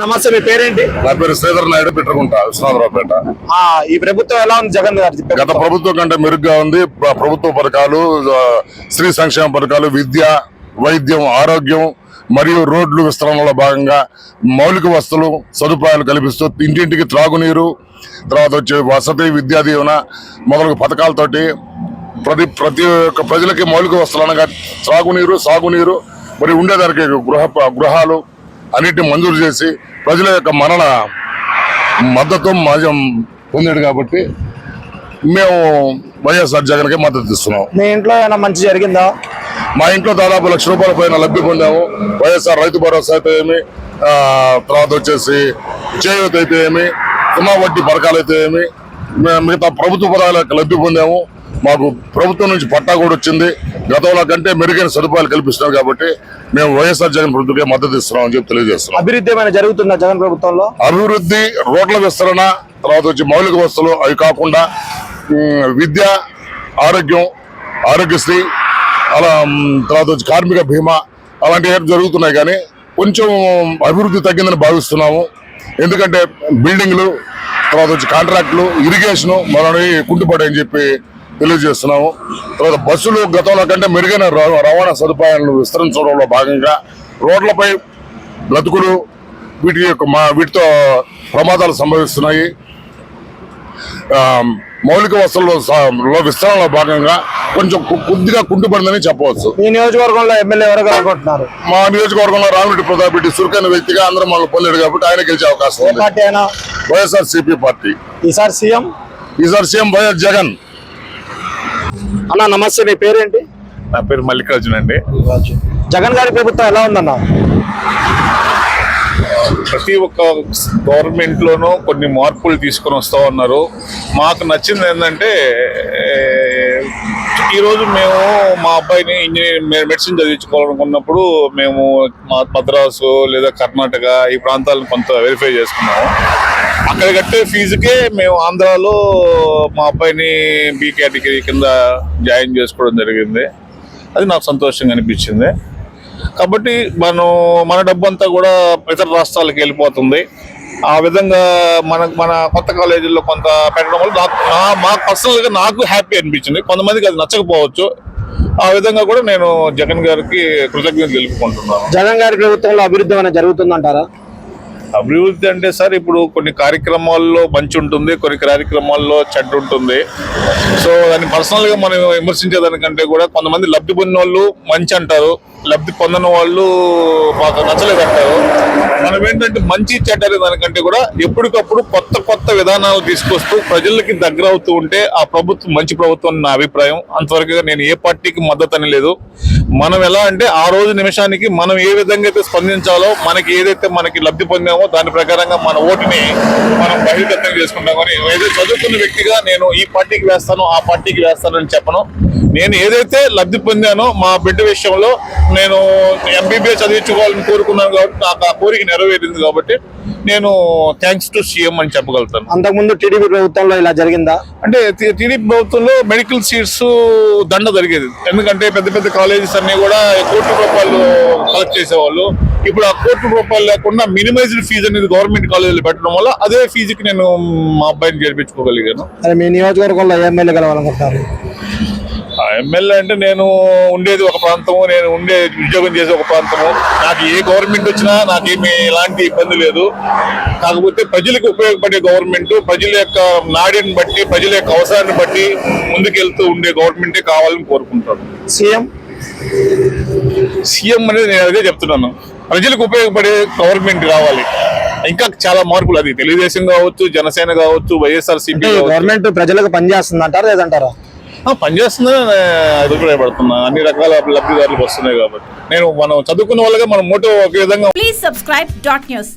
నమస్తే మీ పేరేంటి? నా పేరు శ్రీధర్ నాయుడు పెట్టుకుంటా విశ్వనాథరావుపేట. ఈ ప్రభుత్వం ఎలా ఉంది? జగన్ గారి గత ప్రభుత్వం కంటే మెరుగ్గా ఉంది. ప్ర- ప్రభుత్వ పథకాలు స్త్రీ సంక్షేమ పథకాలు విద్య వైద్యం ఆరోగ్యం మరియు రోడ్లు విస్తరణలో భాగంగా మౌలిక వస్తువులు సదుపాయాలు కల్పిస్తూ ఇంటింటికి త్రాగునీరు తర్వాత వచ్చే వసతి విద్యా దీవెన మొదలగు పథకాలతోటి ప్రతి ప్రతి ఒక్క ప్రజలకి మౌలిక వస్తువులు అనగా త్రాగునీరు సాగునీరు మరి ఉండేదానికి గృహ గృహాలు అన్నిటిని మంజూరు చేసి ప్రజల యొక్క మరణ మద్దతు మాజం పొందాడు కాబట్టి మేము వైఎస్ఆర్ జగన్కి మద్దతు ఇస్తున్నాం. మీ ఇంట్లో ఏమైనా మంచి జరిగిందా? మా ఇంట్లో దాదాపు లక్ష రూపాయల పైన లబ్ధి పొందాము. వైఎస్ఆర్ రైతు భరోసా అయితే ఏమి? తర్వాత వచ్చేసి చేయూత అయితే ఏమి? సున్నా వడ్డీ పథకాలు అయితే ఏమి? మిగతా ప్రభుత్వ పథకాలకు లబ్ధి పొందాము. మాకు ప్రభుత్వం నుంచి పట్టా కూడా వచ్చింది. గతంలో కంటే మెరుగైన సదుపాయాలు కల్పిస్తున్నారు కాబట్టి మేము వైఎస్ఆర్ జగన్ ప్రభుత్వకే మద్దతు ఇస్తున్నాం అని చెప్పి తెలియజేస్తున్నాం. అభివృద్ధి ఏమైనా జరుగుతుందా జగన్ ప్రభుత్వంలో? అభివృద్ధి రోడ్ల విస్తరణ తర్వాత వచ్చి మౌలిక వస్తువులు అవి కాకుండా విద్య ఆరోగ్యం ఆరోగ్యశ్రీ అలా తర్వాత వచ్చి కార్మిక బీమా అలాంటివి ఏం జరుగుతున్నాయి కానీ కొంచెం అభివృద్ధి తగ్గిందని భావిస్తున్నాము. ఎందుకంటే బిల్డింగ్లు తర్వాత వచ్చి కాంట్రాక్టులు ఇరిగేషను మనని కుంటుపడాయని చెప్పి తెలియజేస్తున్నాము. తర్వాత బస్సులు గతంలో కంటే మెరుగైన రవాణా సదుపాయాలను విస్తరించడంలో భాగంగా రోడ్లపై బ్రతుకులు వీటి యొక్క మా వీటితో ప్రమాదాలు సంభవిస్తున్నాయి. మౌలిక వసతుల్లో విస్తరణలో భాగంగా కొంచెం కొద్దిగా కుంటుపడిందని చెప్పవచ్చు. మీ నియోజకవర్గంలో ఎమ్మెల్యే ఎవరు అనుకుంటున్నారు మా నియోజకవర్గంలో రామిరెడ్డి ప్రతాప్ రెడ్డి చురుకైన వ్యక్తిగా అందరం మనం పొందాడు కాబట్టి ఆయన గెలిచే అవకాశం ఉంది. YSR CP party. ఈసారి సీఎం? ఈసారి సీఎం వైఎస్ జగన్. అన్న నమస్తే మీ పేరేంటి? నా పేరు మల్లికార్జున్ అండి. జగన్ గారి ప్రభుత్వం ఎలా ఉందన్న? ప్రతి ఒక్క గవర్నమెంట్ లోనూ కొన్ని మార్పులు తీసుకొని వస్తా ఉన్నారు. మాకు నచ్చింది ఏంటంటే ఈరోజు మేము మా అబ్బాయిని ఇంజనీరింగ్ మెడిసిన్ చదివించుకోవాలనుకున్నప్పుడు మేము మా మద్రాసు లేదా కర్ణాటక ఈ ప్రాంతాలను కొంత వెరిఫై చేసుకున్నాము. అక్కడ కట్టే ఫీజుకే మేము ఆంధ్రాలో మా అబ్బాయిని బి కేటగిరీ కింద జాయిన్ చేసుకోవడం జరిగింది. అది నాకు సంతోషంగా అనిపించింది. కాబట్టి మనం మన డబ్బు అంతా కూడా ఇతర రాష్ట్రాలకు వెళ్ళిపోతుంది. ఆ విధంగా మన మన కొత్త కాలేజీల్లో కొంత పెట్టడం వల్ల నాకు నా- మా పర్సనల్గా నాకు హ్యాపీ అనిపించింది. కొంతమందికి అది నచ్చకపోవచ్చు. ఆ విధంగా కూడా నేను జగన్ గారికి కృతజ్ఞత తెలుపుకుంటున్నాను. జగన్ గారి ప్రభుత్వంలో అభివృద్ధి ఏమైనా జరుగుతుందంటారా? అభివృద్ధి అంటే సార్ ఇప్పుడు కొన్ని కార్యక్రమాల్లో మంచి ఉంటుంది కొన్ని కార్యక్రమాల్లో చెడ్డ ఉంటుంది. సో దాన్ని పర్సనల్గా మనం విమర్శించేదానికంటే కూడా కొంతమంది లబ్ధి పొందిన వాళ్ళు మంచి అంటారు. లబ్ధి పొందిన వాళ్ళు మాకు నచ్చలేదు అంటారు మనం ఏంటంటే మంచి చెడ్డ దానికంటే కూడా ఎప్పటికప్పుడు కొత్త కొత్త విధానాలు తీసుకొస్తూ ప్రజలకి దగ్గర అవుతూ ఉంటే ఆ ప్రభుత్వం మంచి ప్రభుత్వం అని నా అభిప్రాయం. అంతవరకు నేను ఏ పార్టీకి మద్దతు అని లేదు. మనం ఎలా అంటే ఆ రోజు నిమిషానికి మనం ఏ విధంగా అయితే స్పందించాలో మనకి ఏదైతే మనకి లబ్ధి పొందామో దాని ప్రకారంగా మన ఓటుని మనం బహిర్గతం చేసుకుంటాం. కానీ ఏదో చదువుకున్న వ్యక్తిగా నేను ఈ పార్టీకి వేస్తాను ఆ పార్టీకి వేస్తాను అని చెప్పను. నేను ఏదైతే లబ్ధి పొందానో మా బిడ్డ విషయంలో నేను ఎంబీబీఎస్ చదివించుకోవాలని కోరుకున్నాను కాబట్టి నాకు ఆ కోరిక నెరవేరింది కాబట్టి నేను థ్యాంక్స్ టు సీఎం అని చెప్పగలుగుతాను. అంతకుముందు టీడీపీ ప్రభుత్వంలో ఇలా జరిగిందా? అంటే టీడీపీ ప్రభుత్వంలో మెడికల్ సీట్స్ దండ జరిగేది. ఎందుకంటే పెద్ద పెద్ద కాలేజెస్ అన్ని కూడా కోట్ల రూపాయలు కలెక్ట్ చేసేవాళ్ళు. ఇప్పుడు ఆ కోట్ల రూపాయలు లేకుండా మినిమైజ్డ్ ఫీజు అనేది గవర్నమెంట్ కాలేజీలో పెట్టడం వల్ల అదే ఫీజుకి నేను మా అబ్బాయిని చేర్పించుకోగలిగాను. మీ నియోజకవర్గంలో ఎమ్మెల్యే కలవాలనుకుంటున్నారు ఎమ్మెల్యే అంటే నేను ఉండేది ఒక ప్రాంతము నేను ఉండే ఉద్యోగం చేసే ఒక ప్రాంతము. నాకు ఏ గవర్నమెంట్ వచ్చినా నాకేమి ఎలాంటి ఇబ్బంది లేదు. కాకపోతే ప్రజలకు ఉపయోగపడే గవర్నమెంట్ ప్రజల యొక్క నాడిని బట్టి ప్రజల యొక్క అవసరాన్ని బట్టి ముందుకెళ్తూ ఉండే గవర్నమెంటే కావాలని కోరుకుంటాను. సీఎం? సీఎం అనేది నేను అదే చెప్తున్నాను. ప్రజలకు ఉపయోగపడే గవర్నమెంట్ రావాలి. ఇంకా చాలా మార్పులు అది. తెలుగుదేశం కావచ్చు జనసేన కావచ్చు వైఎస్ఆర్ సిపి గవర్నమెంట్ ప్రజలకు పనిచేస్తుంది అంటారా లేదంటారా? పనిచేస్తుందని అభిప్రాయపడుతున్నా. అన్ని రకాల లబ్ధిదారులకు వస్తున్నాయి కాబట్టి. నేను మనం చదువుకున్న వాళ్ళగా మనం మోటో ఒక విధంగా ప్లీజ్ సబ్స్క్రైబ్ డాట్ న్యూస్